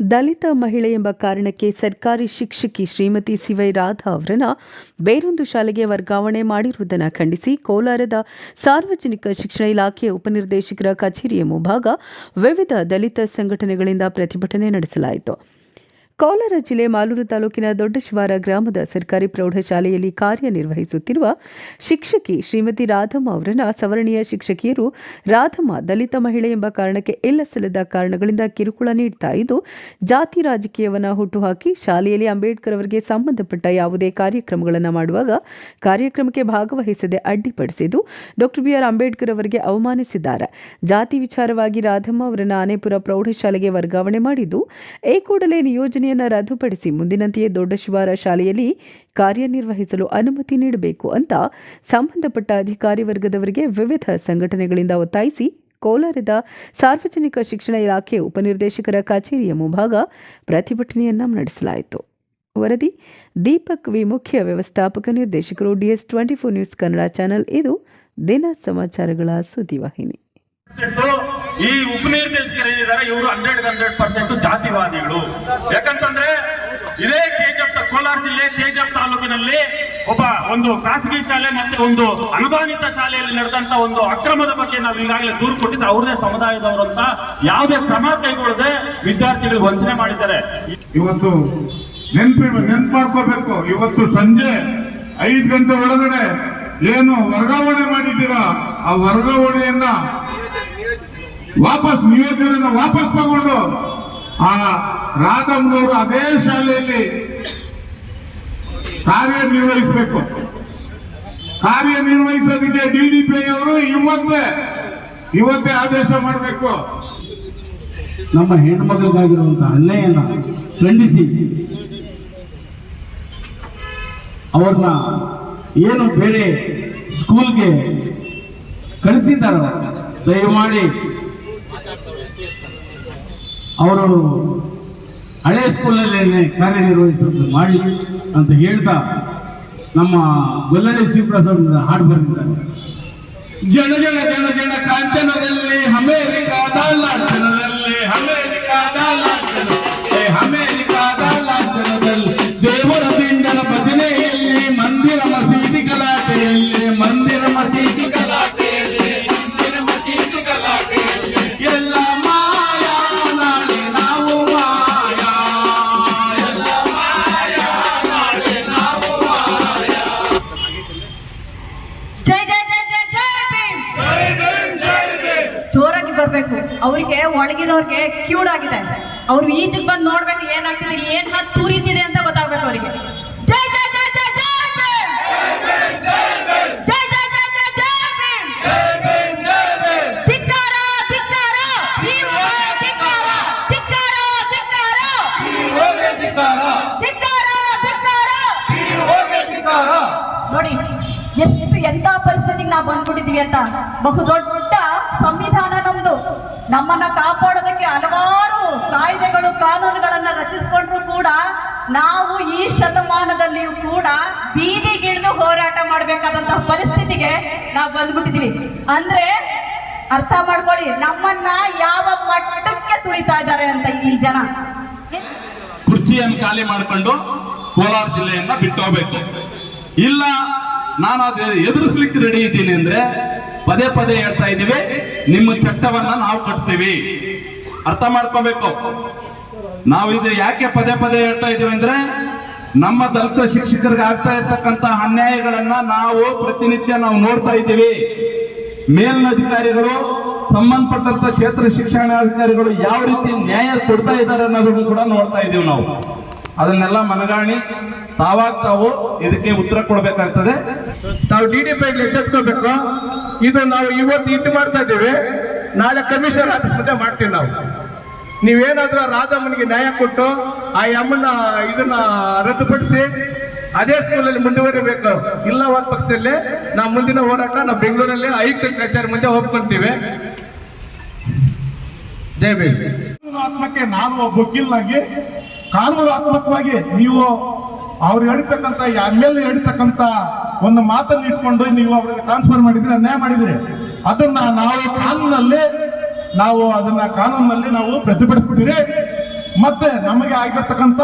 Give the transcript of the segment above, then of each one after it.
ದಲಿತ ಮಹಿಳೆ ಎಂಬ ಕಾರಣಕ್ಕೆ ಸರ್ಕಾರಿ ಶಿಕ್ಷಕಿ ಶ್ರೀಮತಿ ಸಿವೈ ರಾಧಾ ಅವರನ್ನು ಬೇರೊಂದು ಶಾಲೆಗೆ ವರ್ಗಾವಣೆ ಮಾಡಿರುವುದನ್ನು ಖಂಡಿಸಿ ಕೋಲಾರದ ಸಾರ್ವಜನಿಕ ಶಿಕ್ಷಣ ಇಲಾಖೆಯ ಉಪನಿರ್ದೇಶಕರ ಕಚೇರಿಯ ಮುಂಭಾಗ ವಿವಿಧ ದಲಿತ ಸಂಘಟನೆಗಳಿಂದ ಪ್ರತಿಭಟನೆ ನಡೆಸಲಾಯಿತು. ಕೋಲಾರ ಜಿಲ್ಲೆ ಮಾಲೂರು ತಾಲೂಕಿನ ದೊಡ್ಡಶಿವಾರ ಗ್ರಾಮದ ಸರ್ಕಾರಿ ಪ್ರೌಢಶಾಲೆಯಲ್ಲಿ ಕಾರ್ಯನಿರ್ವಹಿಸುತ್ತಿರುವ ಶಿಕ್ಷಕಿ ಶ್ರೀಮತಿ ರಾಧಮ್ಮ ಅವರನ್ನು ಸವರ್ಣೀಯ ಶಿಕ್ಷಕಿಯರು ರಾಧಮ್ಮ ದಲಿತ ಮಹಿಳೆ ಎಂಬ ಕಾರಣಕ್ಕೆ ಎಲ್ಲ ಸಲ್ಲದ ಕಾರಣಗಳಿಂದ ಕಿರುಕುಳ ನೀಡ್ತಾ ಇದ್ದು, ಜಾತಿ ರಾಜಕೀಯವನ್ನು ಹುಟ್ಟುಹಾಕಿ ಶಾಲೆಯಲ್ಲಿ ಅಂಬೇಡ್ಕರ್ ಅವರಿಗೆ ಸಂಬಂಧಪಟ್ಟ ಯಾವುದೇ ಕಾರ್ಯಕ್ರಮಗಳನ್ನು ಮಾಡುವಾಗ ಕಾರ್ಯಕ್ರಮಕ್ಕೆ ಭಾಗವಹಿಸದೆ ಅಡ್ಡಿಪಡಿಸಿದ್ದು, ಡಾಕ್ಟರ್ ಬಿಆರ್ ಅಂಬೇಡ್ಕರ್ ಅವರಿಗೆ ಅವಮಾನಿಸಿದ್ದಾರೆ. ಜಾತಿ ವಿಚಾರವಾಗಿ ರಾಧಮ್ಮ ಅವರನ್ನು ಆನೆಪುರ ಪ್ರೌಢಶಾಲೆಗೆ ವರ್ಗಾವಣೆ ಮಾಡಿದ್ದು, ಏಕೂಡಲೇ ಕೂಡಲೇ ನಿಯೋಜನೆಯನ್ನು ರದ್ದುಪಡಿಸಿ ಮುಂದಿನಂತೆಯೇ ದೊಡ್ಡ ಶಿವಾರ ಶಾಲೆಯಲ್ಲಿ ಕಾರ್ಯನಿರ್ವಹಿಸಲು ಅನುಮತಿ ನೀಡಬೇಕು ಅಂತ ಸಂಬಂಧಪಟ್ಟ ಅಧಿಕಾರಿ ವರ್ಗದವರಿಗೆ ವಿವಿಧ ಸಂಘಟನೆಗಳಿಂದ ಒತ್ತಾಯಿಸಿ ಕೋಲಾರದ ಸಾರ್ವಜನಿಕ ಶಿಕ್ಷಣ ಇಲಾಖೆ ಉಪನಿರ್ದೇಶಕರ ಕಚೇರಿಯ ಮುಂಭಾಗ ಪ್ರತಿಭಟನೆಯನ್ನು ನಡೆಸಲಾಯಿತು. ವರದಿ, ದೀಪಕ್ ವಿ ಮುಖ್ಯ ವ್ಯವಸ್ಥಾಪಕ ನಿರ್ದೇಶಕರು D S twenty four news Kannada channel, ಇದು ದಿನ ಸಮಾಚಾರಗಳ ಸುದ್ದಿವಾಹಿನಿ. ಈ ಉಪನಿರ್ದೇಶಕರೇನಿದ್ದಾರೆ ಇವರು ಹಂಡ್ರೆಡ್ ಹಂಡ್ರೆಡ್ ಪರ್ಸೆಂಟ್ ಜಾತಿವಾದಿಗಳು. ಯಾಕಂತಂದ್ರೆ, ಇದೇ ಕೆಜಿಎಫ್ ಕೋಲಾರ ಜಿಲ್ಲೆ ಕೆಜಿಎಫ್ ತಾಲೂಕಿನಲ್ಲಿ ಒಬ್ಬ ಒಂದು ಖಾಸಗಿ ಶಾಲೆ ಮತ್ತೆ ಒಂದು ಅನುದಾನಿತ ಶಾಲೆಯಲ್ಲಿ ನಡೆದಂತ ಒಂದು ಅಕ್ರಮದ ಬಗ್ಗೆ ನಾವು ಈಗಾಗಲೇ ದೂರು ಕೊಟ್ಟಿದ್ದ ಅವ್ರದೇ ಸಮುದಾಯದವರು ಅಂತ ಯಾವುದೇ ಕ್ರಮ ಕೈಗೊಳ್ಳದೆ ವಿದ್ಯಾರ್ಥಿಗಳಿಗೆ ವಂಚನೆ ಮಾಡಿದ್ದಾರೆ. ಇವತ್ತು ನೆನ್ಪಿ ನೆನ್ಪು ಮಾಡ್ಕೋಬೇಕು ಇವತ್ತು ಸಂಜೆ ಐದು ಗಂಟೆ ಒಳಗಡೆ ಏನು ವರ್ಗಾವಣೆ ಮಾಡಿದ್ದೀರಾ? ಆ ವರ್ಗಾವಣೆಯನ್ನ ವಾಪಸ್ ನಿಯೋಜನೆಯನ್ನ ವಾಪಸ್ ತಗೊಂಡು ಆ ರಾಧಮ್ಮನವರು ಅದೇ ಶಾಲೆಯಲ್ಲಿ ಕಾರ್ಯನಿರ್ವಹಿಸಬೇಕು. ಕಾರ್ಯನಿರ್ವಹಿಸೋದಕ್ಕೆ ಡಿ ಡಿ ಪಿ ಅವರು ಇವತ್ತೇ ಇವತ್ತೇ ಆದೇಶ ಮಾಡಬೇಕು. ನಮ್ಮ ಹೆಣ್ಮಗಳಿಗಾಗಿರುವಂತಹ ಅನ್ನೆಯನ್ನ ಖಂಡಿಸಿ. ಅವ್ರನ್ನ ಏನು ಬೇರೆ ಸ್ಕೂಲ್ಗೆ ಕಳಿಸಿದ್ದಾರ ದಯಮಾಡಿ ಅವರು ಹಳೆ ಸ್ಕೂಲಲ್ಲೇ ಕಾರ್ಯನಿರ್ವಹಿಸುವಂತೆ ಮಾಡಿ ಅಂತ ಹೇಳ್ತಾ ನಮ್ಮ ಗೊಲ್ಲಡಿ ಶಿವಪ್ರಸಾದ್ ಹಾಡು ಬರೆದಿದ್ದಾರೆ. ಜನ ಜನ ಜನ ಜನ ಕಾಂಚನದಲ್ಲಿ ಅಮೇರಿಕಾದ ಜನದಲ್ಲಿ ಅಮೇರಿಕಾದ ಜನ ಏ ಒಳಗಿರೋರ್ಗೆ ಕ್ಯೂಡ್ ಆಗಿದೆ. ಅವ್ರು ಈಜಿಗೆ ಬಂದು ನೋಡ್ಬೇಕು ಏನಾಗ್ತಿದೆ ಏನ್ ಹತ್ತು ತೂರಿತಿದೆ ಅಂತ ಗೊತ್ತಾಗ್ಬೇಕು ಅವರಿಗೆ. ನೋಡಿ, ಎಷ್ಟು ಎಂತ ಪರಿಸ್ಥಿತಿಗೆ ನಾವು ಬಂದ್ಬಿಟ್ಟಿದೀವಿ ಅಂತ ಬಹು ದೊಡ್ಡ ಸಂವಿಧಾನ ನಮ್ದು ನಮ್ಮನ್ನ ಕಾಪಾಡೋದಕ್ಕೆ ಹಲವಾರು ಕಾಯ್ದೆಗಳು ಕಾನೂನುಗಳನ್ನ ರಚಿಸ್ಕೊಂಡ್ರು ಕೂಡ ನಾವು ಈ ಶತಮಾನದಲ್ಲಿಯೂ ಕೂಡ ಬೀದಿಗಿಳಿದು ಹೋರಾಟ ಮಾಡಬೇಕಾದಂತಹ ಪರಿಸ್ಥಿತಿಗೆ ನಾವು ಬಂದ್ಬಿಟ್ಟಿದೀವಿ. ಅಂದ್ರೆ ಅರ್ಥ ಮಾಡ್ಕೊಳ್ಳಿ, ನಮ್ಮನ್ನ ಯಾವ ಮಟ್ಟಕ್ಕೆ ತುಳಿತಾ ಇದ್ದಾರೆ ಅಂತ ಈ ಜನ? ಕುರ್ಚಿಯನ್ನು ಖಾಲಿ ಮಾಡಿಕೊಂಡು ಕೋಲಾರ ಜಿಲ್ಲೆಯನ್ನ ಬಿಟ್ಟೋಗ್ಬೇಕು ಇಲ್ಲ, ನಾನು ಅದು ಎದುರಿಸ್ಲಿಕ್ಕೆ ರೆಡಿ ಇದ್ದೀನಿ ಅಂದ್ರೆ ಪದೇ ಪದೇ ಹೇಳ್ತಾ ಇದ್ದೀವಿ, ನಿಮ್ಮ ಚಟ್ಟವನ್ನ ನಾವು ಕಟ್ತೀವಿ. ಅರ್ಥ ಮಾಡ್ಕೋಬೇಕು. ನಾವು ಇದು ಯಾಕೆ ಪದೇ ಪದೇ ಹೇಳ್ತಾ ಇದೀವಿ ಅಂದ್ರೆ ನಮ್ಮ ದಲಿತ ಶಿಕ್ಷಕರಿಗೆ ಆಗ್ತಾ ಇರ್ತಕ್ಕಂತ ಅನ್ಯಾಯಗಳನ್ನ ನಾವು ಪ್ರತಿನಿತ್ಯ ನಾವು ನೋಡ್ತಾ ಇದ್ದೀವಿ. ಮೇಲಿನ ಅಧಿಕಾರಿಗಳು ಸಂಬಂಧಪಟ್ಟಂತ ಕ್ಷೇತ್ರ ಶಿಕ್ಷಣಾಧಿಕಾರಿಗಳು ಯಾವ ರೀತಿ ನ್ಯಾಯ ಕೊಡ್ತಾ ಇದ್ದಾರೆ ಅನ್ನೋದನ್ನು ಕೂಡ ನೋಡ್ತಾ ಇದ್ದೀವಿ ನಾವು. ಅದನ್ನೆಲ್ಲ ಮನಗಾಣಿ, ತಾವಾಗ ತಾವು ಇದಕ್ಕೆ ಉತ್ತರ ಕೊಡಬೇಕಾಗ್ತದೆ. ತಾವು ಡಿ ಡಿ ಪಿ ಎಚ್ಚೆತ್ಕೋಬೇಕು ಇದು ನಾವು ಇವತ್ತು ಇಟ್ಟು ಮಾಡ್ತಾ ಇದ್ದೀವಿ. ನಾಳೆ ಕಮಿಷನ್ ಆಫೀಸ್ ಮಾಡ್ತೀವಿ ನಾವು. ನೀವೇನಾದ್ರೂ ರಾಧಮ್ಮನಿಗೆ ನ್ಯಾಯ ಕೊಟ್ಟು ಆ ಅಮ್ಮನ ಇದನ್ನ ರದ್ದುಪಡಿಸಿ, ಅದೇ ಸ್ಕೂಲಲ್ಲಿ ಮುಂದುವರಿಬೇಕು. ಇಲ್ಲ ಒಂದು ಪಕ್ಷದಲ್ಲಿ ನಾವು ಮುಂದಿನ ಹೋರಾಟ ನಾವು ಬೆಂಗಳೂರಲ್ಲಿ ಆಯುಕ್ತ ಕಚೇರಿ ಮುಂದೆ ಒಪ್ಕೊಂತೀವಿ ಜೈ ಭೀಮ್. ಕಾನೂನಾತ್ಮಕ್ಕೆ ನಾನು ಒಬ್ಬ ವಕೀಲನಾಗಿ ಕಾನೂನಾತ್ಮಕವಾಗಿ ನೀವು ಅವ್ರು ಹೇಳ್ತಕ್ಕಂಥ ಎಂ ಎಲ್ ಹೇಳ್ತಕ್ಕಂಥ ಒಂದು ಮಾತನ್ನು ಇಟ್ಕೊಂಡು ನೀವು ಅವ್ರಿಗೆ ಟ್ರಾನ್ಸ್ಫರ್ ಮಾಡಿದ್ರೆ ಅನ್ಯಾಯ ಮಾಡಿದಿರಿ, ಅದನ್ನ ನಾವು ಕಾನೂನಲ್ಲಿ ನಾವು ಅದನ್ನ ಕಾನೂನಲ್ಲಿ ನಾವು ಪ್ರತಿಭಟಿಸ್ತೀರಿ. ಮತ್ತೆ ನಮಗೆ ಆಗಿರ್ತಕ್ಕಂಥ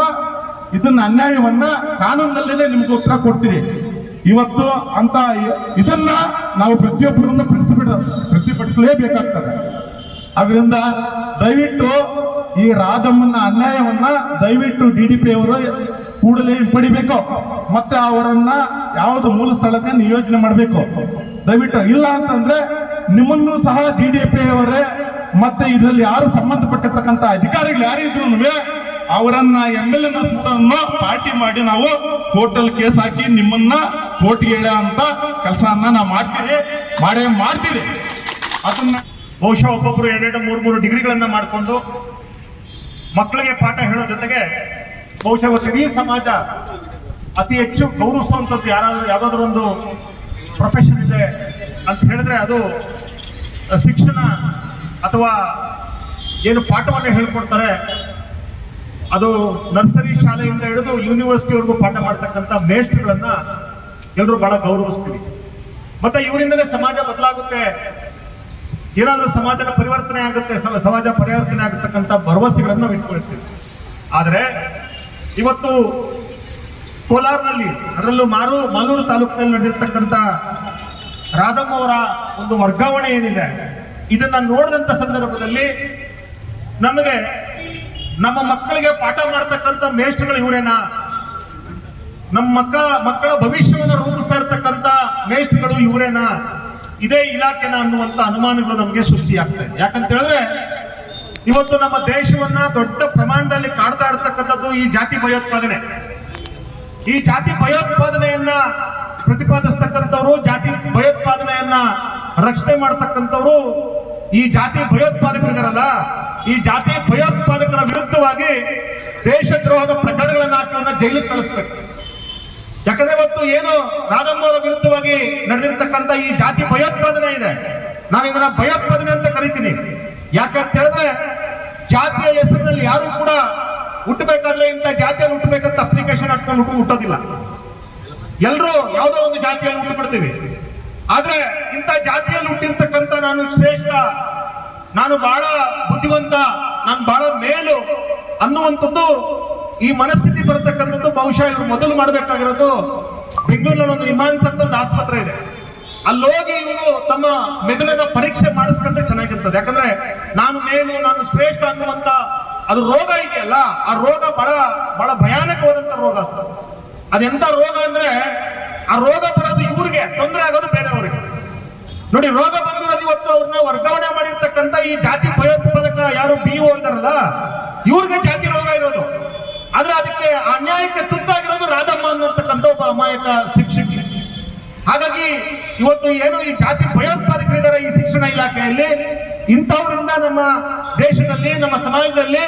ಇದನ್ನ ಅನ್ಯಾಯವನ್ನ ಕಾನೂನಿನಲ್ಲೇ ನಿಮ್ಗೆ ಉತ್ತರ ಕೊಡ್ತೀರಿ. ಇವತ್ತು ಅಂತ ಇದನ್ನ ನಾವು ಪ್ರತಿಯೊಬ್ಬರನ್ನ ಪ್ರತಿಭಟ ಪ್ರತಿಭಟಿಸಲೇಬೇಕಾಗ್ತದೆ. ಅದರಿಂದ ದಯವಿಟ್ಟು ಈ ರಾಧಮ್ಮನ ಅನ್ಯಾಯವನ್ನ ದಯವಿಟ್ಟು ಡಿ ಡಿ ಪಿ ಅವರು ಕೂಡಲೇ ಹಿಂಪಡಿಬೇಕು. ಮತ್ತೆ ಅವರನ್ನ ಯಾವುದು ಮೂಲ ಸ್ಥಳಕ್ಕೆ ನಿಯೋಜನೆ ಮಾಡಬೇಕು. ದಯವಿಟ್ಟು ಇಲ್ಲ ಅಂತಂದ್ರೆ ನಿಮ್ಮನ್ನು ಸಹ ಡಿ ಡಿ ಪಿ ಅವರೇ ಮತ್ತೆ ಇದರಲ್ಲಿ ಯಾರು ಸಂಬಂಧಪಟ್ಟಿರ್ತಕ್ಕಂಥ ಅಧಿಕಾರಿಗಳು ಯಾರಿದ್ರು ಅವರನ್ನ ಎಂ ಎಲ್ ಎನ್ನ ಪಾರ್ಟಿ ಮಾಡಿ ನಾವು ಕೋರ್ಟಲ್ ಕೇಸ್ ಹಾಕಿ ನಿಮ್ಮನ್ನ ಕೋರ್ಟ್ಗೆ ಹೇಳ ಅಂತ ಕೆಲಸವನ್ನ ನಾವು ಮಾಡ್ತೀವಿ. ಮಾಡೇ ಮಾಡ್ತೀವಿ. ಅದನ್ನ ಬಹುಶಃ ಒಬ್ಬೊಬ್ರು ಎರಡೆರಡು ಮೂರು ಮೂರು ಡಿಗ್ರಿಗಳನ್ನ ಮಾಡಿಕೊಂಡು ಮಕ್ಕಳಿಗೆ ಪಾಠ ಹೇಳೋ ಜೊತೆಗೆ ಬಹುಶಃ ಇಡೀ ಸಮಾಜ ಅತಿ ಹೆಚ್ಚು ಗೌರವಿಸುವಂಥದ್ದು ಯಾರಾದ್ರೂ ಯಾವುದಾದ್ರೂ ಒಂದು ಪ್ರೊಫೆಷನ್ ಇದೆ ಅಂತ ಹೇಳಿದ್ರೆ ಅದು ಶಿಕ್ಷಣ ಅಥವಾ ಏನು ಪಾಠವನ್ನು ಹೇಳ್ಕೊಡ್ತಾರೆ, ಅದು ನರ್ಸರಿ ಶಾಲೆಯಿಂದ ಹಿಡಿದು ಯೂನಿವರ್ಸಿಟಿವರೆಗೂ ಪಾಠ ಮಾಡ್ತಕ್ಕಂಥ ಮೇಷ್ಟ್ರುಗಳನ್ನ ಎಲ್ಲರೂ ಬಹಳ ಗೌರವಿಸ್ತೀವಿ. ಮತ್ತೆ ಇವರಿಂದಲೇ ಸಮಾಜ ಬದಲಾಗುತ್ತೆ. ಏನಾದರೂ ಸಮಾಜದ ಪರಿವರ್ತನೆ ಆಗುತ್ತೆ ಸಮಾಜ ಪರಿವರ್ತನೆ ಆಗತಕ್ಕಂಥ ಭರವಸೆಗಳನ್ನು ನಾವು ಇಟ್ಕೊಳ್ತೀವಿ. ಆದರೆ ಇವತ್ತು ಕೋಲಾರ್ನಲ್ಲಿ, ಅದರಲ್ಲೂ ಮಾರು, ಮಾಲೂರು ತಾಲೂಕಿನಲ್ಲಿ ನಡೆದಿರ್ತಕ್ಕಂಥ ರಾಧಮ್ಮ ಅವರ ಒಂದು ವರ್ಗಾವಣೆ ಏನಿದೆ ಇದನ್ನ ನೋಡಿದಂತ ಸಂದರ್ಭದಲ್ಲಿ ನಮಗೆ ನಮ್ಮ ಮಕ್ಕಳಿಗೆ ಪಾಠ ಮಾಡ್ತಕ್ಕಂಥ ಮೇಷ್ಟ್ರುಗಳು ಇವರೇನಾ? ನಮ್ಮ ಮಕ್ಕಳ ಮಕ್ಕಳ ಭವಿಷ್ಯವನ್ನು ರೂಪಿಸ್ತಾ ಇರ್ತಕ್ಕಂಥ ಮೇಷ್ಟ್ರುಗಳು ಇವರೇನಾ? ಇದೇ ಇಲಾಖೆನ ಅನ್ನುವಂತ ಅನುಮಾನಗಳು ನಮಗೆ ಸೃಷ್ಟಿಯಾಗ್ತದೆ ಯಾಕಂತ ಹೇಳಿದ್ರೆ, ಇವತ್ತು ನಮ್ಮ ದೇಶವನ್ನ ದೊಡ್ಡ ಪ್ರಮಾಣದಲ್ಲಿ ಕಾಡ್ತಾ ಇರ್ತಕ್ಕಂಥದ್ದು ಈ ಜಾತಿ ಭಯೋತ್ಪಾದನೆ. ಈ ಜಾತಿ ಭಯೋತ್ಪಾದನೆಯನ್ನ ಪ್ರತಿಪಾದಿಸ್ತಕ್ಕಂಥವ್ರು, ಜಾತಿ ಭಯೋತ್ಪಾದನೆಯನ್ನ ರಕ್ಷಣೆ ಮಾಡತಕ್ಕಂಥವ್ರು ಈ ಜಾತಿ ಭಯೋತ್ಪಾದಕರಿದಾರಲ್ಲ ಈ ಜಾತಿ ಭಯೋತ್ಪಾದಕರ ವಿರುದ್ಧವಾಗಿ ದೇಶದ್ರೋಹದ ಪ್ರಕರಣಗಳನ್ನ ಹಾಕಿ ಅವ್ರನ್ನ ಜೈಲಿಗೆ ಕಳಿಸ್ಬೇಕು. ಯಾಕಂದ್ರೆ ಇವತ್ತು ಏನು ರಾಧಮ್ಮ ವಿರುದ್ಧವಾಗಿ ನಡೆದಿರ್ತಕ್ಕಂಥ ಈ ಜಾತಿ ಭಯೋತ್ಪಾದನೆ ಇದೆ. ನಾನು ಇದನ್ನ ಭಯೋತ್ಪಾದನೆ ಅಂತ ಕರಿತೀನಿ. ಯಾಕಂತ ಹೇಳಿದ್ರೆ, ಜಾತಿಯ ಹೆಸರಿನಲ್ಲಿ ಯಾರು ಕೂಡ ಹುಟ್ಟಬೇಕಾದ್ರೆ ಇಂಥ ಜಾತಿಯಲ್ಲಿ ಹುಟ್ಟಬೇಕಂತ ಅಪ್ಲಿಕೇಶನ್ ಹಾಕೊಂಡು ಹುಟ್ಟು ಹುಟ್ಟೋದಿಲ್ಲ. ಎಲ್ಲರೂ ಯಾವುದೋ ಒಂದು ಜಾತಿಯಲ್ಲಿ ಹುಟ್ಟು ಬಿಡ್ತೀವಿ ಆದ್ರೆ ಇಂಥ ಜಾತಿಯಲ್ಲಿ ಹುಟ್ಟಿರ್ತಕ್ಕಂಥ ನಾನು ಶ್ರೇಷ್ಠ, ನಾನು ಬಹಳ ಬುದ್ಧಿವಂತ, ನಾನು ಬಹಳ ಮೇಲು ಅನ್ನುವಂಥದ್ದು ಈ ಮನಸ್ಥಿತಿ ಬರತಕ್ಕಂಥದ್ದು ಬಹುಶಃ ಇವರು ಮೊದಲು ಮಾಡಬೇಕಾಗಿರೋದು. ಬೆಂಗಳೂರಿನಲ್ಲಿ ಒಂದು ನಿಮಾನ್ಸ್ ಅಂತ ಆಸ್ಪತ್ರೆ ಇದೆ. ಅಲ್ಲಿ ಹೋಗಿ ಇವರು ತಮ್ಮ ಮೆದುಳಿನ ಪರೀಕ್ಷೆ ಮಾಡಿಸ್ಕೊಂಡ್ರೆ ಚೆನ್ನಾಗಿರ್ತದೆ. ಯಾಕಂದ್ರೆ ನಾನು ಮೇಲು, ನಾನು ಶ್ರೇಷ್ಠ ಅನ್ನುವಂತ ಅದು ರೋಗ ಇದೆಯಲ್ಲ, ಆ ರೋಗ ಬಹಳ ಬಹಳ ಭಯಾನಕವಾದಂತ ರೋಗ ಅದು. ಅದೆಂತ ರೋಗ ಅಂದ್ರೆ, ಆ ರೋಗ ಬರೋದು ಇವ್ರಿಗೆ, ತೊಂದರೆ ಆಗೋದು ಬೇರೆಯವ್ರಿಗೆ. ನೋಡಿ, ರೋಗ ಇವತ್ತು ಅವ್ರನ್ನ ವರ್ಗಾವಣೆ ಮಾಡಿರ್ತಕ್ಕಂಥ ಈ ಜಾತಿ ಭಯೋತ್ಪಾದಕ ಯಾರು ಬಿ ಅಂತಾರಲ್ಲ, ಇವ್ರಿಗೆ ಜಾತಿ ರೋಗ ಇರೋದು. ಆದ್ರೆ ಅದಕ್ಕೆ ಅನ್ಯಾಯಕ್ಕೆ ತುತ್ತಾಗಿರೋದು ರಾಧಮ್ಮ ಅನ್ನೋತಕ್ಕಂತ ಒಬ್ಬ ಅಮಾಯಕ ಶಿಕ್ಷಕಿ. ಹಾಗಾಗಿ ಇವತ್ತು ಏನು ಈ ಜಾತಿ ಭಯೋತ್ಪಾದಕರಿದ್ದಾರೆ ಈ ಶಿಕ್ಷಣ ಇಲಾಖೆಯಲ್ಲಿ, ಇಂಥವರಿಂದ ನಮ್ಮ ದೇಶದಲ್ಲಿ, ನಮ್ಮ ಸಮಾಜದಲ್ಲಿ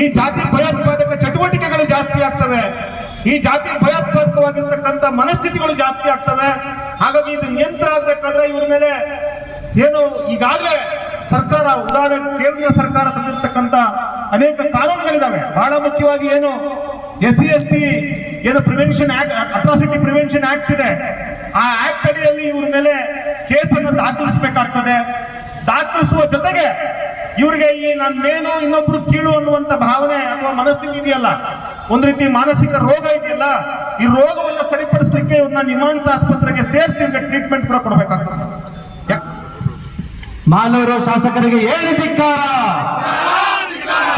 ಈ ಜಾತಿ ಭಯೋತ್ಪಾದಕ ಚಟುವಟಿಕೆಗಳು ಜಾಸ್ತಿ ಆಗ್ತವೆ. ಈ ಜಾತಿ ಭಯೋತ್ಪಾದಕವಾಗಿರ್ತಕ್ಕಂಥ ಮನಸ್ಥಿತಿಗಳು ಜಾಸ್ತಿ ಆಗ್ತವೆ. ಹಾಗಾಗಿ ಇದು ನಿಯಂತ್ರಣ ಆಗ್ಬೇಕಾದ್ರೆ ಇವ್ರ ಮೇಲೆ ಏನು ಈಗಾಗಲೇ ಸರ್ಕಾರ ಉದಾಹರಣೆ ಕೇಂದ್ರ ಸರ್ಕಾರ ತಂದಿರತಕ್ಕಂತ ಅನೇಕ ಕಾನೂನುಗಳಿದ್ದಾವೆ ಬಹಳ ಮುಖ್ಯವಾಗಿ ಏನು ಎಸ್ ಸಿ, ಎಸ್ ಟಿ ಏನು prevention act atrocity prevention act ಇದೆ. ಆ ಆಕ್ಟ್ ಅಡಿಯಲ್ಲಿ ಇವ್ರ ಮೇಲೆ ಕೇಸನ್ನು ದಾಖಲಿಸಬೇಕಾಗ್ತದೆ. ದಾಖಲಿಸುವ ಜೊತೆಗೆ ಇವರಿಗೆ ಈ ನಾನು ಮೇಲು ಇನ್ನೊಬ್ರು ಕೀಳು ಅನ್ನುವಂತ ಭಾವನೆ ಅಥವಾ ಮನಸ್ಥಿತಿ ಇದೆಯಲ್ಲ? ಒಂದ್ ರೀತಿ ಮಾನಸಿಕ ರೋಗ ಇದೆಯಲ್ಲ? ಈ ರೋಗವನ್ನು ಸರಿಪಡಿಸಲಿಕ್ಕೆ ಇವ್ರನ್ನ ನಿಮಾನ್ಸ್ ಆಸ್ಪತ್ರೆಗೆ ಸೇರಿಸಿ ಟ್ರೀಟ್ಮೆಂಟ್ ಕೂಡ ಕೊಡಬೇಕಾಗ್ತದೆ. ಮಾಲೂರು ಶಾಸಕರಿಗೆ ಏನು ಧಿಕ್ಕಾರ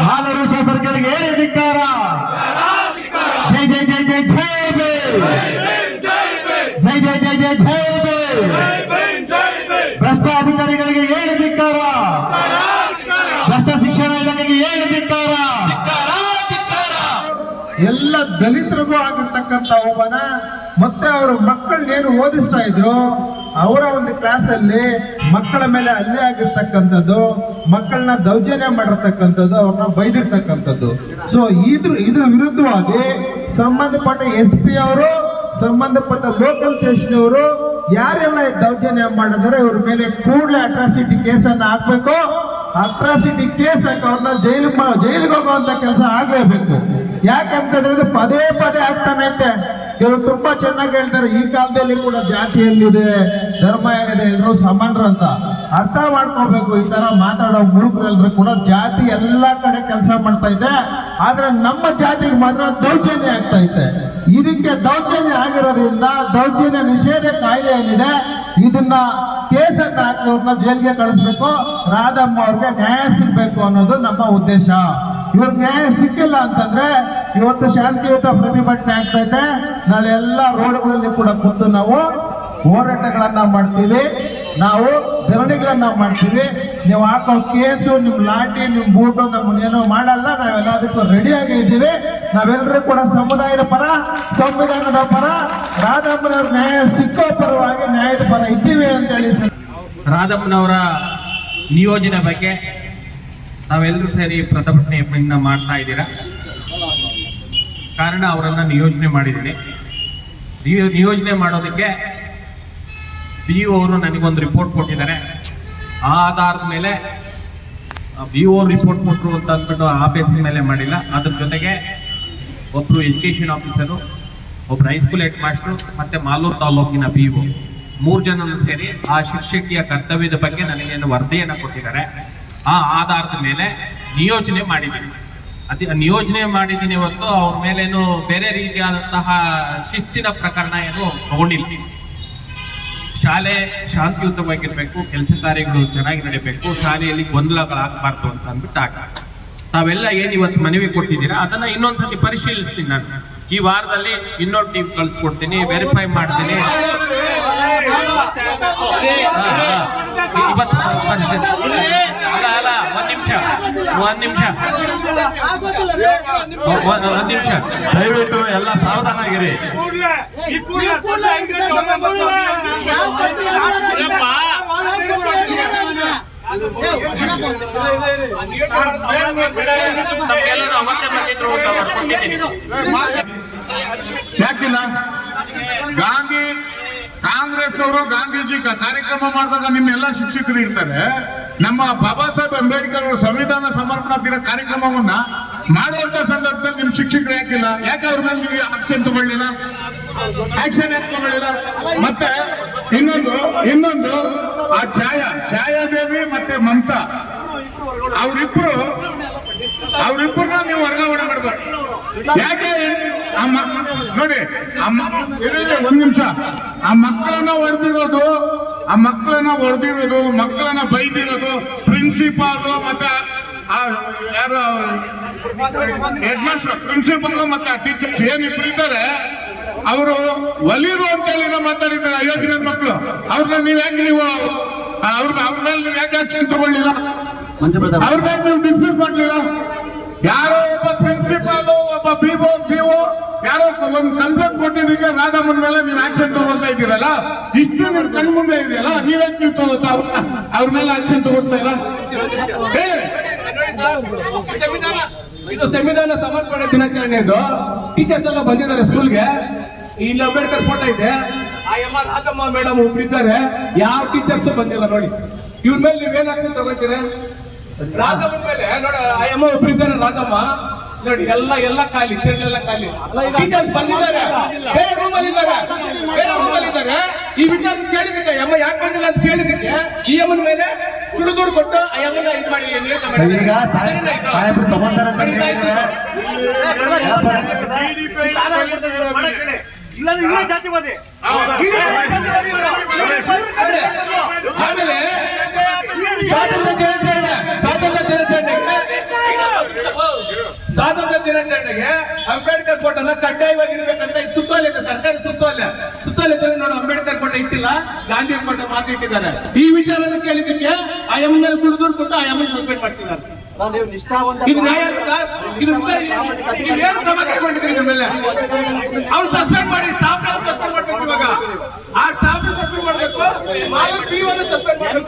ಮಾಲೂರು ಶಾಸಕರಿಗೆ ಏನು ಧಿಕ್ಕಾರ ಜೈ ಜೈ ಜೈ ಜೈ ಜೈ. ಜೈ ಜೈ ಜೈ ಜೈ ಜೈ ಭೀಮ್. ಭ್ರಷ್ಟ ಅಧಿಕಾರಿಗಳಿಗೆ ಏನು ಧಿಕ್ಕಾರ ಭ್ರಷ್ಟ ಶಿಕ್ಷಣ ಇಲಾಖೆಗೆ ಏನು ಧಿಕ್ಕಾರ ಎಲ್ಲ ದಲಿತರಿಗೂ ಆಗಿರ್ತಕ್ಕಂಥ ಅವಮಾನ ಮತ್ತೆ ಅವರ ಮಕ್ಕಳನ್ನೇನು ಓದಿಸ್ತಾ ಇದ್ರು, ಅವರ ಒಂದು ಕ್ಲಾಸಲ್ಲಿ ಮಕ್ಕಳ ಮೇಲೆ ಅಲ್ಲಿ ಆಗಿರ್ತಕ್ಕಂಥದ್ದು, ಮಕ್ಕಳನ್ನ ದೌರ್ಜನ್ಯ ಮಾಡಿರ್ತಕ್ಕಂಥದ್ದು, ಅವ್ರನ್ನ ಬೈದಿರ್ತಕ್ಕಂಥದ್ದು. ಸೊ ಇದ್ರ ಇದ್ರ ವಿರುದ್ಧವಾಗಿ ಸಂಬಂಧಪಟ್ಟ ಎಸ್ ಪಿ ಅವರು, ಸಂಬಂಧಪಟ್ಟ ಲೋಕಲ್ ಸ್ಟೇಷನ್ ಯಾರೆಲ್ಲ ದೌರ್ಜನ್ಯ ಮಾಡಿದ್ರೆ, ಇವ್ರ ಮೇಲೆ ಕೂಡಲೇ ಅಟ್ರಾಸಿಟಿ ಕೇಸನ್ನ ಹಾಕ್ಬೇಕು. ಅಟ್ರಾಸಿಟಿ ಕೇಸ್ ಹಾಕಿ ಅವ್ರನ್ನ ಜೈಲು ಜೈಲಿಗೆ ಹೋಗುವಂತ ಕೆಲಸ ಆಗ್ಲೇಬೇಕು. ಯಾಕಂತಂದ್ರೆ ಪದೇ ಪದೇ ಆಗ್ತಾನೆ ಐತೆ ಕೆಲವರು ತುಂಬಾ ಚೆನ್ನಾಗಿ ಹೇಳ್ತಾರೆ, ಈ ಕಾಲದಲ್ಲಿ ಕೂಡ ಜಾತಿ ಎಲ್ಲಿದೆ, ಧರ್ಮ ಏನಿದೆ ಎಲ್ಲರೂ ಸಮಾನರು ಅಂತ. ಅರ್ಥ ಮಾಡ್ಕೋಬೇಕು, ಈ ತರ ಮಾತಾಡೋ ಮೂರ್ಖರೆಲ್ಲರೂ ಕೂಡ ಜಾತಿ ಎಲ್ಲಾ ಕಡೆ ಕೆಲಸ ಮಾಡ್ತಾ ಇದೆ ಆದ್ರೆ ನಮ್ಮ ಜಾತಿಗೆ ಮಾತ್ರ ದೌರ್ಜನ್ಯ ಆಗ್ತಾ ಇದೆ ಇದಕ್ಕೆ ದೌರ್ಜನ್ಯ ಆಗಿರೋದ್ರಿಂದ ದೌರ್ಜನ್ಯ ನಿಷೇಧ ಕಾಯ್ದೆ ಏನಿದೆ, ಇದನ್ನ ಕೇಸನ್ನ ಹಾಕಿ ಅವ್ರನ್ನ ಜೈಲ್ಗೆ ಕಳಿಸ್ಬೇಕು, ರಾಧಮ್ಮ ಅವ್ರಿಗೆ ನ್ಯಾಯ ಸಿಗ್ಬೇಕು ಅನ್ನೋದು ನಮ್ಮ ಉದ್ದೇಶ. ಇವ್ರ ನ್ಯಾಯ ಸಿಕ್ಕಿಲ್ಲ ಅಂತಂದ್ರೆ ಇವತ್ತು ಶಾಂತಿಯುತ ಪ್ರತಿಭಟನೆ ಆಗ್ತಾ ಇದೆ ನಾಳೆ ಎಲ್ಲ ರೋಡ್ಗಳಲ್ಲಿ ಕೂಡ ಕುಂತು ನಾವು ಹೋರಾಟಗಳನ್ನ ಮಾಡ್ತೀವಿ. ನಾವು ಧರಣಿಗಳನ್ನ ಮಾಡ್ತೀವಿ. ನೀವು ಹಾಕೋ ಕೇಸು, ನಿಮ್ ಲಾಟಿ ನಿಮ್ ಬೂಟು ನಮ್ಮನ್ನೇನು ಮಾಡಲ್ಲ. ನಾವೆಲ್ಲದಕ್ಕೂ ರೆಡಿಯಾಗಿ ಇದ್ದೀವಿ. ನಾವೆಲ್ಲರೂ ಕೂಡ ಸಮುದಾಯದ ಪರ, ಸಂವಿಧಾನದ ಪರ ರಾಧಮ್ಮನವ್ರ ನ್ಯಾಯ ಸಿಕ್ಕೋ ಪರವಾಗಿ ನ್ಯಾಯದ ಪರ ಇದ್ದೀವಿ ಅಂತ ಹೇಳಿ ರಾಧಮ್ಮನವರ ನಿಯೋಜನೆ ಬಗ್ಗೆ ನಾವೆಲ್ಲರೂ ಸೇರಿ ಪ್ರತಿಭಟನೆ ಮಾಡ್ತಾ ಇದ್ದೀರಾ? ಕಾರಣ ಅವರನ್ನು ನಿಯೋಜನೆ ಮಾಡಿದ್ದೀನಿ. ನಿಯೋಜನೆ ಮಾಡೋದಕ್ಕೆ ಬಿ ಅವರು ನನಗೊಂದು ರಿಪೋರ್ಟ್ ಕೊಟ್ಟಿದ್ದಾರೆ. ಆ ಆಧಾರದ ಮೇಲೆ ಬಿ ಒ ರಿಪೋರ್ಟ್ ಕೊಟ್ಟರು ಅಂತ ಅಂದ್ಬಿಟ್ಟು ಆ ಮೇಲೆ ಮಾಡಿಲ್ಲ. ಅದ್ರ ಜೊತೆಗೆ ಒಬ್ರು ಎಜುಕೇಷನ್ ಆಫೀಸರು, ಒಬ್ರು ಹೈಸ್ಕೂಲ್ ಹೆಡ್ ಮಾಸ್ಟ್ರು ಮತ್ತು ಮಾಲೂರು ತಾಲೂಕಿನ ಬಿ ಒ ಮೂರು ಜನರು ಸೇರಿ ಆ ಶಿಕ್ಷಕಿಯ ಕರ್ತವ್ಯದ ಬಗ್ಗೆ ನನಗೇನು ವರದಿಯನ್ನು ಕೊಟ್ಟಿದ್ದಾರೆ. ಆ ಆಧಾರದ ಮೇಲೆ ನಿಯೋಜನೆ ಮಾಡಿದ್ದೀನಿ. ಅದೇ ನಿಯೋಜನೆ ಮಾಡಿದ್ದೀನಿ ಹೊತ್ತು ಅವ್ರ ಮೇಲೇನು ಬೇರೆ ರೀತಿಯಾದಂತಹ ಶಿಸ್ತಿನ ಪ್ರಕರಣ ಏನು ತಗೊಂಡಿಲ್ಲ. ಶಾಲೆ ಶಾಂತಿಯುತವಾಗಿರ್ಬೇಕು, ಕೆಲಸ ಕಾರ್ಯಗಳು ಚೆನ್ನಾಗಿ ನಡೀಬೇಕು, ಶಾಲೆಯಲ್ಲಿ ಗೊಂದಲಗಳಾಗಬಾರ್ದು ಅಂತ ಅಂದ್ಬಿಟ್ಟು ಆಗ ತಾವೆಲ್ಲ ಏನು ಇವತ್ತು ಮನವಿ ಕೊಟ್ಟಿದ್ದೀರಾ? ಅದನ್ನ ಇನ್ನೊಂದ್ಸತಿ ಪರಿಶೀಲಿಸ್ತೀನಿ ನಾನು. ಈ ವಾರದಲ್ಲಿ ಇನ್ನೊಂದು ಟೀಮ್ ಕಳ್ಸಿಕೊಡ್ತೀನಿ ವೆರಿಫೈ ಮಾಡ್ತೀನಿ. ಅಲ್ಲ ಅಲ್ಲ ಒಂದ್ ನಿಮಿಷ. ಒಂದ್ ನಿಮಿಷ ಒಂದ್ ನಿಮಿಷ ದಯವಿಟ್ಟು ಎಲ್ಲ ಸಾವಧಾನ ಆಗಿರಿ ಯಾಕಿಲ್ಲ ಗಾಂಧಿ ಕಾಂಗ್ರೆಸ್ ಅವರು ಗಾಂಧೀಜಿ ಕಾರ್ಯಕ್ರಮ ಮಾಡಿದಾಗ ನಿಮ್ಮೆಲ್ಲ ಶಿಕ್ಷಕರು ಇರ್ತಾರೆ. ನಮ್ಮ ಬಾಬಾ ಸಾಹೇಬ್ ಅಂಬೇಡ್ಕರ್ ಅವರು ಸಂವಿಧಾನ ಸಮರ್ಪಣಾ ದಿನ ಕಾರ್ಯಕ್ರಮವನ್ನ ಮಾಡುವಂತ ಸಂದರ್ಭದಲ್ಲಿ ನಿಮ್ ಶಿಕ್ಷಕರು ಯಾಕಿಲ್ಲ? ಯಾಕೆ ಅವ್ರ ಮೇಲೆ ನೀವು ಆಕ್ಷನ್ ತಗೊಳ್ಳಿಲ್ಲ? ಆಕ್ಷನ್ ಯಾಕೆ ತಗೊಳ್ಳಿಲ್ಲ? ಮತ್ತೆ ಇನ್ನೊಂದು ಇನ್ನೊಂದು, ಆ ಛಾಯಾ ಛಾಯಾದೇವಿ ಮತ್ತೆ ಮಮತಾ. ಅವರಿಬ್ರು ಅವರಿಬ್ಬರನ್ನ ನೀವು ವರ್ಗಾವಣೆ ಮಾಡಬೇಕು ಯಾಕೆ ಆ ಮಕ್- ನೋಡಿ ಆ ಒಂದ್ ನಿಮಿಷ. ಆ ಮಕ್ಕಳನ್ನ ಹೊಡೆದಿರೋದು ಆ ಮಕ್ಕಳನ್ನ ಹೊಡೆದಿರೋದು ಮಕ್ಕಳನ್ನ ಬೈದಿರೋದು ಪ್ರಿನ್ಸಿಪಾಲ್ ಮತ್ತೆ ಆ ಯಾರು ಹೆಡ್ ಮಾಸ್ಟರ್ ಪ್ರಿನ್ಸಿಪಾಲ್ ಮತ್ತೆ ಟೀಚರ್ಸ್ ಏನಿಬ್ರು ಇದ್ದಾರೆ ಅವರು ಒಲಿರು ಅಂತ ಹೇಳಿ ಮಾತಾಡಿದ್ದಾರೆ ಅಯೋಧ್ಯೆ ಮಕ್ಕಳು ಅವ್ರನ್ನ ನೀವ್ ಯಾಕೆ ನೀವು ಅವ್ರ ಅವ್ರ ಮೇಲೆ ನೀವು ಯಾಕೆ ಆಕ್ಷನ್ ತಗೊಳ್ಳಿಲ್ಲ? ಅವ್ರ ಮೇಲೆ ನೀವು ಡಿಸ್ಮಿಸ್ ಮಾಡ್ಲಿಲ್ಲ? ಯಾರೋ ಒಬ್ಬ ಪ್ರಿನ್ಸಿಪಾಲ್ ಒಬ್ಬ ಬಿಒ ಬಿಒ ಯಾರೋ ಒಂದು ಕಂಪ್ಲೇಂಟ್ ಕೊಟ್ಟಿದ್ದಕ್ಕೆ ರಾಧಮ್ಮನ ಮೇಲೆ ನೀವು ಆಕ್ಷನ್ ತಗೊಳ್ತಾ ಇದ್ದೀರಲ್ಲ? ಇಷ್ಟು ನೀವು ಕಣ್ಣು ಮುಂದೆ ಇದೆಯಲ್ಲ, ನೀವೇ ನೀವು ತಗೋತಾ ಅವ್ರ ಅವ್ರ ಮೇಲೆ ಆಕ್ಷನ್ ತಗೊಳ್ತಾ ಇಲ್ಲ ಇದು ಸಂವಿಧಾನ ಸಮರ್ಪಣೆ ದಿನಾಚರಣೆದು ಟೀಚರ್ಸ್ ಎಲ್ಲ ಬಂದಿದ್ದಾರೆ ಸ್ಕೂಲ್ಗೆ ಇಲ್ಲಿ ಅಂಬೇಡ್ಕರ್ ಫೋಟೋ ಇದೆ. ಆ ಎಮ್ಮ ರಾಜಮ್ಮ ಮೇಡಮ್ ಒಬ್ಬರಿದ್ದಾರೆ ಯಾವ ಟೀಚರ್ಸ್ ಬಂದಿಲ್ಲ ನೋಡಿ. ಇವ್ರ ಮೇಲೆ ನೀವೇನ್ ಆಕ್ಷನ್ ತಗೋತೀರ? ರಾಧಮ್ಮನ ಮೇಲೆ, ನೋಡಿ, ಆ ಎಮ್ಮ ಒಬ್ಬರಿದ್ದಾರೆ ರಾಜಮ್ಮ ನೋಡಿ ಎಲ್ಲ ಎಲ್ಲ ಖಾಲಿ ಚೇರ್ ಎಲ್ಲ ಖಾಲಿ ಟೀಚರ್ಸ್ ಬಂದಿದ್ದಾರೆ. ಬೇರೆ ರೂಮಲ್ಲಿ ಇದ್ದಾರೆ. ಬೇರೆ ರೂಮಲ್ಲಿ ಇದ್ದಾರೆ. ಈ ವಿಚಾರ ಕೇಳಿದಕ್ಕೆ ಅಮ್ಮ ಯಾಕೆ ಬಂದಿಲ್ಲ ಅಂತ ಕೇಳಿದಕ್ಕೆ ಈ ಅಮ್ಮನ ಮೇಲೆ ಸುಡುಗುಡು ಕೊಟ್ಟು ಆ ಅಮ್ಮನ ಇದು ಮಾಡಿ. ಈಗ? ಸಾಹೇಬ್ರು ತಗೊಂತಾರೆ? ಇಲ್ಲಾಂದ್ರೆ ಜಾತಿವಾದಿ ಆಮೇಲೆ ಸ್ವಾತಂತ್ರ್ಯ ಸ್ವಾತಂತ್ರ್ಯ ದಿನಾಚರಣೆಗೆ ಅಂಬೇಡ್ಕರ್ ಫೋಟೋನ ಕಡ್ಡಾಯವಾಗಿ ಇಡಬೇಕಂತ ಸುತ್ತೋಲೆ ಇದೆ ಸರ್ಕಾರಿ ಸುತ್ತೋಲೆ. ಸುತ್ತೋಲೆ ನಾನು ಅಂಬೇಡ್ಕರ್ ಫೋಟೋ ಇಟ್ಟಿಲ್ಲ ಗಾಂಧಿ ಫೋಟೋ ಮಾತ್ರ ಇಟ್ಟಿದ್ದಾರೆ. ಈ ವಿಚಾರವನ್ನು ಕೇಳಿದಕ್ಕೆ ಆ ಎಂ ಮೇಲೆ ಸುಳಿದು ಕೊಟ್ಟು ಆ ಎಂ ಸಸ್ಪೆಂಡ್ ಮಾಡ್ತಿದ್ದಾರೆ. ಇದು ನ್ಯಾಯ ಸರ್ ಇದು ನೀವು ಏನು ಕ್ರಮ ಕೈಗೊಂಡಿದ್ರಿ ಅವ್ರು ಸಸ್ಪೆಂಡ್ ಮಾಡಿ ಸ್ಟಾಫ್ ಸಸ್ಪೆಂಡ್ ಮಾಡ್ಬೇಕು ಇವಾಗ. ಆ ಸ್ಟಾಫ್ ಸಸ್ಪೆಂಡ್ ಮಾಡ್ಬೇಕು ಮಾಲೂರು ಪಿ ಒನ್ ಸಸ್ಪೆಂಡ್ ಮಾಡ್ಬೇಕು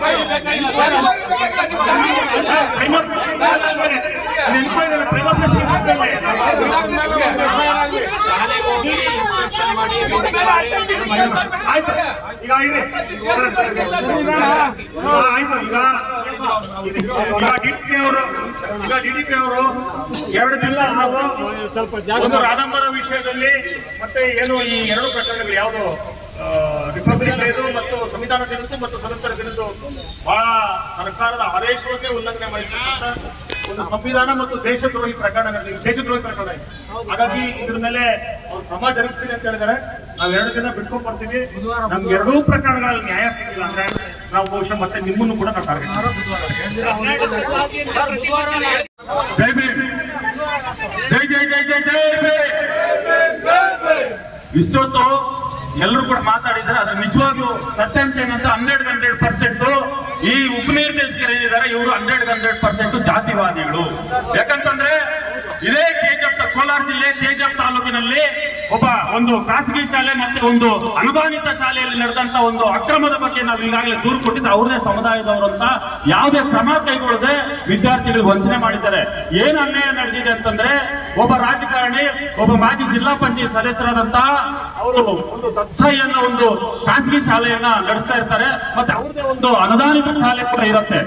ಆಯ್ತು ಈಗ ಆಯ್ತು ಡಿಡಿಪಿ ಅವರು ಈಗ ಡಿಡಿಪಿ ಅವರು ಎರಡು ದಿನ ನಾವು ಸ್ವಲ್ಪ ರಾದಂಬರ ವಿಷಯದಲ್ಲಿ ಮತ್ತೆ ಏನು ಈ ಎರಡು ಪ್ರಕರಣಗಳು ಯಾವುದು ರಿಪಬ್ಲಿಕ್ ಡೇದು ಮತ್ತು ಸಂವಿಧಾನ ದಿನದ್ದು ಮತ್ತು ಸ್ವತಂತ್ರ ದಿನದ್ದು ಬಹಳ ಸರ್ಕಾರದ ಆದೇಶವನ್ನೇ ಉಲ್ಲಂಘನೆ ಮಾಡಿರ್ತಕ್ಕಂಥ ಒಂದು ಸಂವಿಧಾನ ಮತ್ತು ದೇಶದ್ರೋಹಿ ಪ್ರಕರಣ ದೇಶದ್ರೋಹಿ ಪ್ರಕರಣ ಇದೆ. ಹಾಗಾಗಿ ಇದ್ರ ಮೇಲೆ ಅವ್ರು ಕ್ರಮ ಜರುಗಿಸ್ತೀನಿ ಅಂತ ಹೇಳಿದಾರೆ. ನಾವು ಎರಡು ದಿನ ಬಿಟ್ಕೊಂಡ್ ಬರ್ತೀವಿ. ನಮ್ಗೆ ಎರಡೂ ಪ್ರಕರಣಗಳಲ್ಲಿ ನ್ಯಾಯ ಸಿಗಲಿಲ್ಲ ಅಂದ್ರೆ ನಾವು ಬಹುಶಃ ಮತ್ತೆ ನಿಮ್ಮನ್ನು ಕೂಡ ನಾವು ಟಾರ್ಗೆಟ್ ಜೈ ಭೀಮ್. ಜೈ ಜೈ ಜೈ ಜೈ ಜೈ ಇಷ್ಟೊತ್ತು ಎಲ್ಲರೂ ಕೂಡ ಮಾತಾಡಿದ್ರೆ ಅದ್ರ ನಿಜವಾಗ್ಲೂ ಸತ್ಯಾಂಶ ಏನಂತ ಹಂಡ್ರೆಡ್ ಹಂಡ್ರೆಡ್ ಪರ್ಸೆಂಟ್ ಈ ಉಪನಿರ್ದೇಶಕರು ಏನಿದ್ದಾರೆ ಇವರು ಹಂಡ್ರೆಡ್ ಹಂಡ್ರೆಡ್ ಪರ್ಸೆಂಟ್ ಜಾತಿವಾದಿಗಳು. ಯಾಕಂತಂದ್ರೆ ಇದೇ ಕೆಜಿಎಫ್ ಕೋಲಾರ ಜಿಲ್ಲೆ ಕೆಜಿಎಫ್ ತಾಲೂಕಿನಲ್ಲಿ ಒಬ್ಬ ಒಂದು ಖಾಸಗಿ ಶಾಲೆ ಮತ್ತೆ ಒಂದು ಅನುದಾನಿತ ಶಾಲೆಯಲ್ಲಿ ನಡೆದಂತ ಒಂದು ಅಕ್ರಮದ ಬಗ್ಗೆ ನಾವು ಈಗಾಗಲೇ ದೂರು ಕೊಟ್ಟಿದ್ದು ಅವ್ರದೇ ಸಮುದಾಯದವರು ಅಂತ ಯಾವುದೇ ಕ್ರಮ ಕೈಗೊಳ್ಳದೆ ವಿದ್ಯಾರ್ಥಿಗಳಿಗೆ ವಂಚನೆ ಮಾಡಿದ್ದಾರೆ. ಏನು ಅನ್ಯಾಯ ನಡೆದಿದೆ ಅಂತಂದ್ರೆ ಒಬ್ಬ ರಾಜಕಾರಣಿ, ಒಬ್ಬ ಮಾಜಿ ಜಿಲ್ಲಾ ಪಂಚಾಯತ್ ಸದಸ್ಯರಾದಂತಹ ಅವರು ಒಂದು ತತ್ಸಾಯಿ ಅನ್ನೋ ಒಂದು ಖಾಸಗಿ ಶಾಲೆಯನ್ನ ನಡೆಸ್ತಾ ಇರ್ತಾರೆ. ಮತ್ತೆ ಅವ್ರದೇ ಒಂದು ಅನುದಾನಿತ ಶಾಲೆ ಕೂಡ ಇರುತ್ತೆ.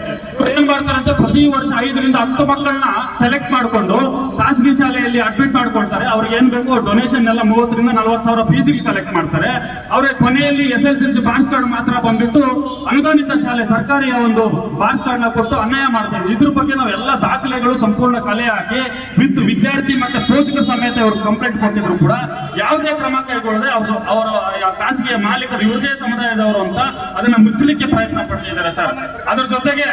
ಏನ್ ಮಾಡ್ತಾರೆ ಅಂತ ಪ್ರತಿ ವರ್ಷ ಐದರಿಂದ ಹತ್ತು ಮಕ್ಕಳನ್ನ ಸೆಲೆಕ್ಟ್ ಮಾಡಿಕೊಂಡು ಖಾಸಗಿ ಶಾಲೆಯಲ್ಲಿ ಅಡ್ಮಿಟ್ ಮಾಡ್ಕೊಳ್ತಾರೆ. ಅವ್ರಿಗೆ ಏನ್ ಬೇಕು ಡೊನೇಷನ್ ಎಲ್ಲ ಮೂವತ್ತರಿಂದ ನಲ್ವತ್ತು ಸಾವಿರ ಫೀಸಿಗೆ ಕಲೆಕ್ಟ್ ಮಾಡ್ತಾರೆ. ಅವ್ರಿಗೆ ಕೊನೆಯಲ್ಲಿ S L C pass card ಮಾತ್ರ ಬಂದ್ಬಿಟ್ಟು ಅನುದಾನಿತ ಶಾಲೆ ಸರ್ಕಾರಿಯ ಒಂದು ಪಾಸ್ ಕಾರ್ಡ್ನ ಕೊಟ್ಟು ಅನ್ಯಾಯ ಮಾಡ್ತಾರೆ. ಇದ್ರ ಬಗ್ಗೆ ನಾವು ಎಲ್ಲ ದಾಖಲೆಗಳು ಸಂಪೂರ್ಣ ಕಲೆ ಹಾಕಿ, ವಿತ್ ವಿದ್ಯಾರ್ಥಿ ಮತ್ತೆ ಪೋಷಕ ಸಮೇತ ಅವರು ಕಂಪ್ಲೇಂಟ್ ಕೊಟ್ಟಿದ್ರು ಕೂಡ, ಯಾವುದೇ ಕ್ರಮ ಕೈಗೊಳ್ಳದೆ ಅವರು ಅವರ ಖಾಸಗಿಯ ಮಾಲೀಕರು ಇವ್ರದೇ ಸಮುದಾಯದವರು ಅಂತ ಅದನ್ನ ಮುಚ್ಚಲಿಕ್ಕೆ ಪ್ರಯತ್ನ ಪಡ್ತಿದ್ದಾರೆ ಸರ್. ಅದ್ರ ಜೊತೆಗೆ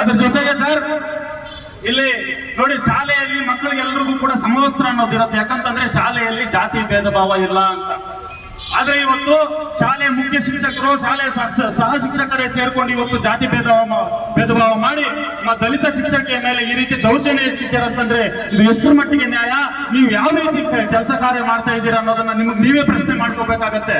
ಅದ್ರ ಜೊತೆಗೆ ಸರ್, ಇಲ್ಲಿ ನೋಡಿ ಶಾಲೆಯಲ್ಲಿ ಮಕ್ಕಳಿಗೆಲ್ಲರಿಗೂ ಕೂಡ ಸಮವಸ್ತ್ರ ಅನ್ನೋದಿರುತ್ತೆ. ಯಾಕಂತಂದ್ರೆ ಶಾಲೆಯಲ್ಲಿ ಜಾತಿ ಭೇದ ಭಾವ ಇಲ್ಲ ಅಂತ. ಆದ್ರೆ ಇವತ್ತು ಶಾಲೆ ಮುಖ್ಯ ಶಿಕ್ಷಕರು, ಶಾಲೆ ಸಹ- ಶಿಕ್ಷಕರೇ ಸೇರ್ಕೊಂಡು ಇವತ್ತು ಜಾತಿ ಭೇದ ಭೇದ ಭಾವ ಮಾಡಿ ನಮ್ಮ ದಲಿತ ಶಿಕ್ಷಕಿಯ ಮೇಲೆ ಈ ರೀತಿ ದೌರ್ಜನ್ಯ ಎಸಗಿದ್ದೀರಂತಂದ್ರೆ ಇದು ಎಷ್ಟರ ಮಟ್ಟಿಗೆ ನ್ಯಾಯ? ನೀವು ಯಾವ ರೀತಿ ಕೆಲಸ ಕಾರ್ಯ ಮಾಡ್ತಾ ಇದ್ದೀರಾ ಅನ್ನೋದನ್ನ ನಿಮಗೆ ನೀವೇ ಪ್ರಶ್ನೆ ಮಾಡ್ಕೋಬೇಕಾಗತ್ತೆ.